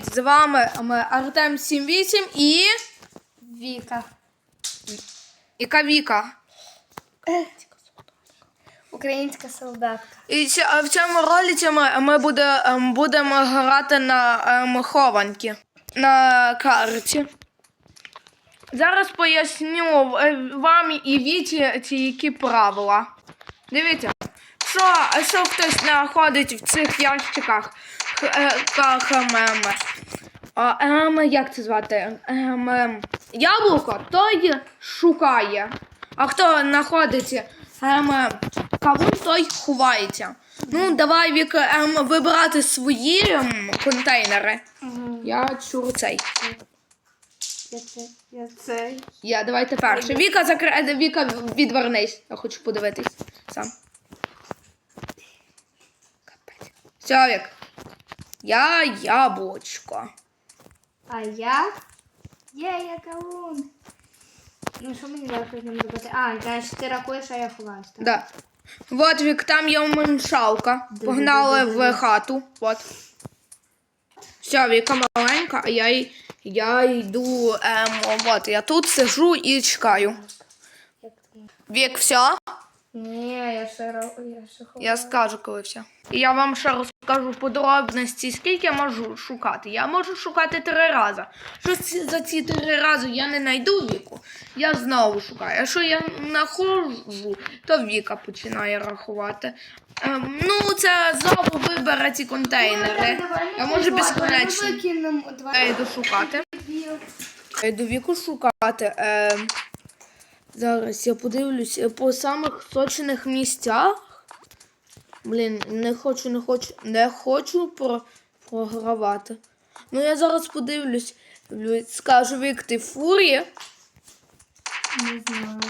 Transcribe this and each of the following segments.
З вами ми Артем 78 і. Віка. Яка Віка. Українська солдатка. І в цьому ролиці ми, ми буде, ем, будемо грати на ем, хованки на карті. Зараз поясню е, вам і Віті ці які правила. Дивіться, що, що хтось знаходить в цих ящиках е, хмем. А, ем, як це звати? Ем, ем, яблуко той шукає. А хто знаходить ем, ем, кавун, той ховається. Ну, давай Вік, ем, вибирати свої ем, контейнери. Я чур цей. Я це. Я цей. Я давайте перше. Віка закр... Віка відвернись. Я хочу подивитись сам. Все, Вік. Я яблучко. А я? Є, я кавун. Ну що мені зараз з ним робити? А, значить ти рахуєш, а я ховаюсь, так? Да. Вот, Вік, там є маншалка. Погнали в хату. Вот. Все, Віка маленька, а я, й- я йду. Ем, от, я тут сижу і чекаю. Як ти? Вік, все? Ні, я ще ра- я ще ховаю. Я скажу, коли все. І я вам ще розкажу подробності, скільки я можу шукати. Я можу шукати три рази. Що ці- за ці три рази я не знайду віку, я знову шукаю. А що я знаходжу, то Віка починає рахувати. Ем, ну, це знову вибере ці контейнери. Я можу безконечно. Викинемо Я два. йду шукати. Я йду віку шукати. Е, зараз я подивлюсь е, по самих сочених місцях. Блін, не хочу, не хочу, не хочу про, програвати. Ну я зараз подивлюсь. Скажу Вік, ти фурі. Не знаю.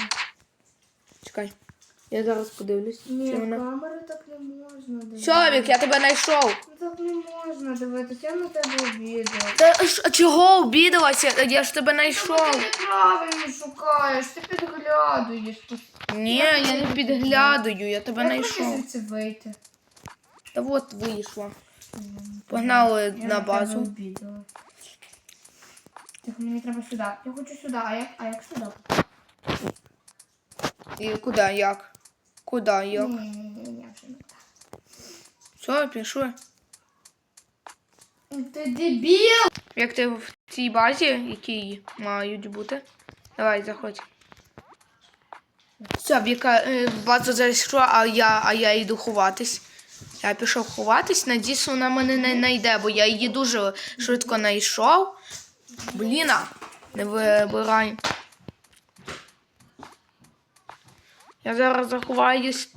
Я зараз подивлюсь. Ні, чи вона... камери так не можна дивитися. Що, Вік, я тебе знайшов. Ну, Так не можна дивитися, я на тебе обідаю. Та ж- чого обідалася? Я ж тебе знайшов. Ти неправильно шукаєш, ти підглядуєш. Ні, я не підглядаю, я тебе знайшов. звідси вийти. Та от вийшла. Погнали Я на тебе базу. обідала. Тихо, мені треба сюди. Я хочу сюди, а як, а як сюди? І куди, як? Куди, як? Ні, ні, ні, ні, вже не так. Що, пішли? Ти дебіл! Як ти в цій базі, які мають бути? Давай, заходь. Все, Віка е, в зайшла, а я, а я йду ховатись. Я пішов ховатись, надіюсь, вона мене не знайде, бо я її дуже швидко знайшов. Бліна, не вибирай. Я зараз заховаюсь.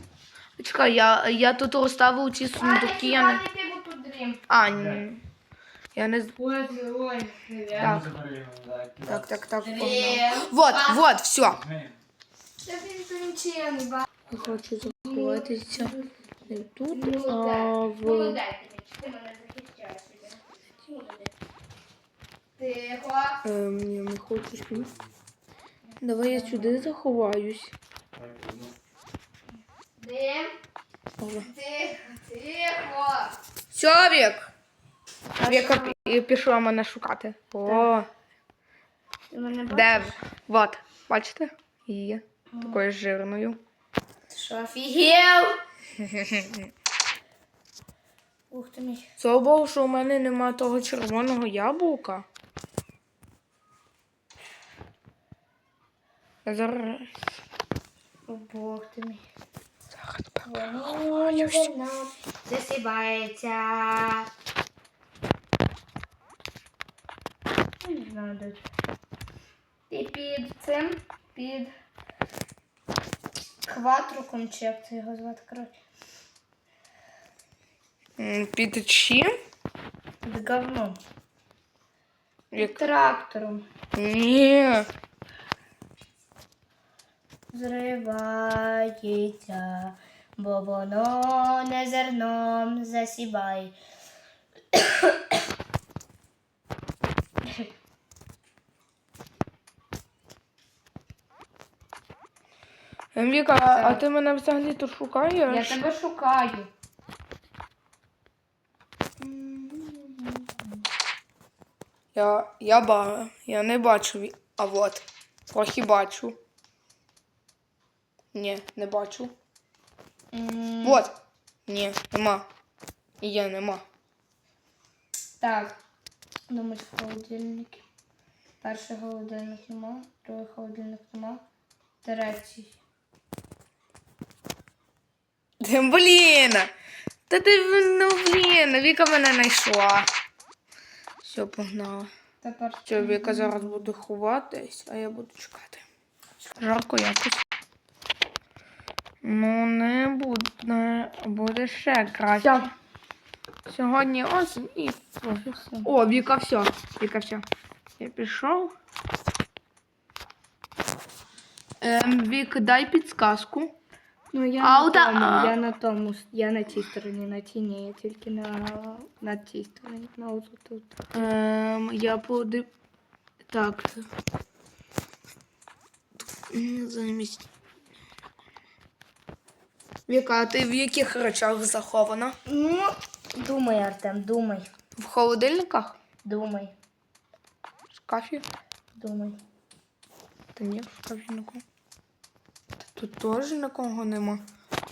Чекай, я, я тут розставив ці сундуки. Я не... А, ні. Я не... Так, так, так, так. Вот, вот, все. Я. Я хочу заховатися не тут, а в... Тихо. Ем, ні, не хочу спів. Давай я сюди заховаюсь. Тихо, тихо. Все, Вік. Віка пі- пішла мене шукати. О, Ти мене бачиш? де? Вот, бачите? Її. Такою жирною. Ти що, офігел? Ух ти мій. Слава Богу, що у мене нема того червоного яблука. Я зараз. О, Бог ти мій. Зерно засипається. Не знаю, де. Ти під цим, під кватруком, чи як це його звати, коротше. Під чим? Під говном. Під трактором. Ні. Зривається, бо воно не зерном засібай. Віка, а, а ти мене взагалі тут шукаєш? Я тебе шукаю. Я, я, ба, я не бачу. А от. Трохи бачу. Ні, не бачу. М, Вот. Ні, нема. І є, нема. Так. Думаю, в холодильнику. Перший холодильник нема, другий холодильник нема, третій. Блін! Та ти, ну блін, Віка мене знайшла. Все, погнала. Тепер Що, Віка зараз буде ховатись, а я буду чекати. Жарко якось. Ну, не буде, буде ще краще. Сьогодні осінь і все. О, Віка, все. Віка, все. Я пішов. Ем, Вік, дай підсказку. Ну, я, А на ота- тому, а- я на тому, с- я на тій стороні, на тій ні, я тільки на, на тій стороні, на ось тут. Ем, я подив... Так. Замість. Віка, а ти в яких речах захована? Ну, думай, Артем, думай, В холодильниках? думай, В шкафі? думай. Та ні, в шкафі нікого. Та Тут теж нікого нема.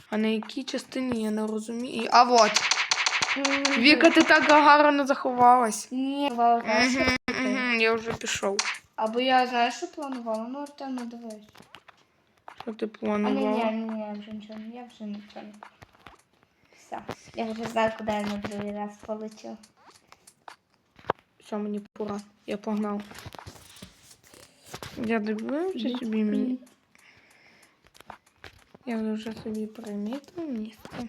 А на якій частині я не розумію. А от. Віка, ти так гарно заховалась. Ні, знаєш, Угу, угу, я вже пішов. Або я, знаєш, що планувала? Ну, Артем, не дивись. Що ти А ні, ні, ні, вже нічого, я вже нічого. Все, я вже знаю, куди я на другий раз полетів. Все, мені пора. Я погнав. Я дивився собі мій. Я вже собі примітив місце.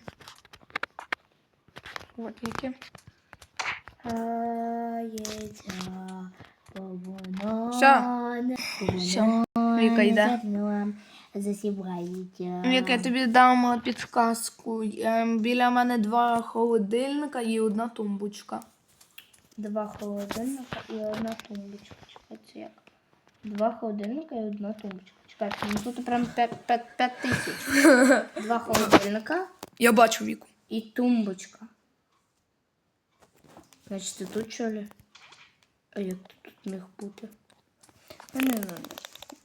От яке. Все. Все. Віка йде. Зерном засівається. Віка, я тобі дам підсказку. Ем, Біля мене два холодильника і одна тумбочка. Два холодильника і одна тумбочка. Чекайте, як? Два холодильника і одна тумбочка. Чекайте, ну тут прям 5 тисяч. Два холодильника Я бачу віку. і тумбочка. Значить, ти тут що ли? А як ти тут міг бути? Я не знаю.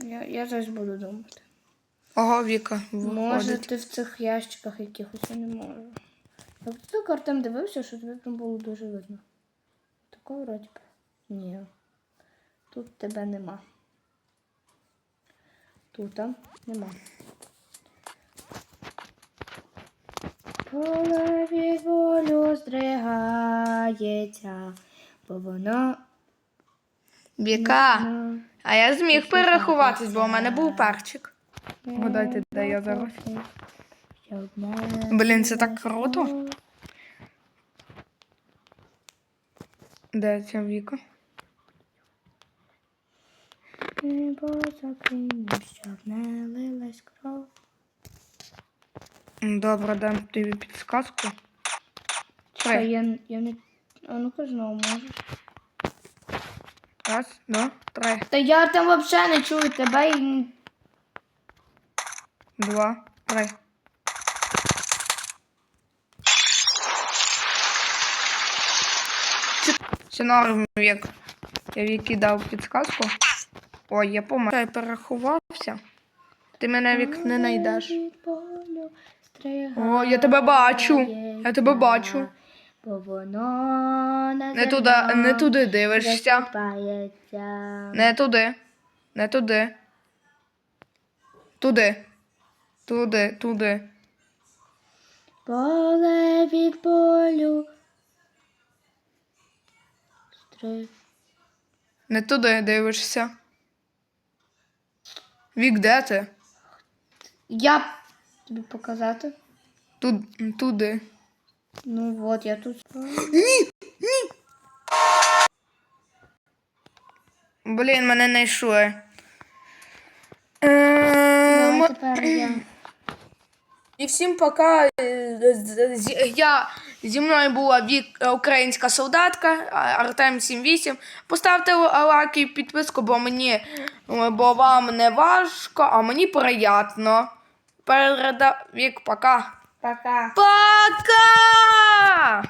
Я, я зараз буду думати. Ага, Віка Може, виходить. ти в цих ящиках якихось я не можу. Як ти Артем дивився, що тобі там було дуже видно. Такого вроді б. Ні. Тут тебе нема. Тут а, нема. Поле від болю здригається, бо воно. Віка, а я зміг перерахуватись, бо у мене був перчик. Вгадайте, де я зараз? Блін, це так круто. Де ця Віка? Небо закинем, щоб не лилась кров. Добре, дам тобі підсказку. Три. я, я не... А ну-ка знову можеш. Раз, два, три. Та я там взагалі не чую тебе і... Два, три. Все норм, вік. Я Вікі дав підсказку. Ой, я помер. Я перерахувався. Ти мене вік не знайдеш. О, я тебе бачу. Я тебе бачу. Не туди, не туди дивишся. Не туди. Не туди. Туди. Туди, туди. Поле від болю. Стри... Не туди дивишся. Вік, де ти? Я тобі показати. Тут, туди. Ну от, я тут. Блін, мене не йшли. Давай Ем, тепер я. І всім пока. Е, Я зі мною була вік, е, українська солдатка Артем 78. Поставте лайк і підписку, бо мені е, бо вам не важко, а мені приємно. Переда... Вік, пока. Пока. Пока!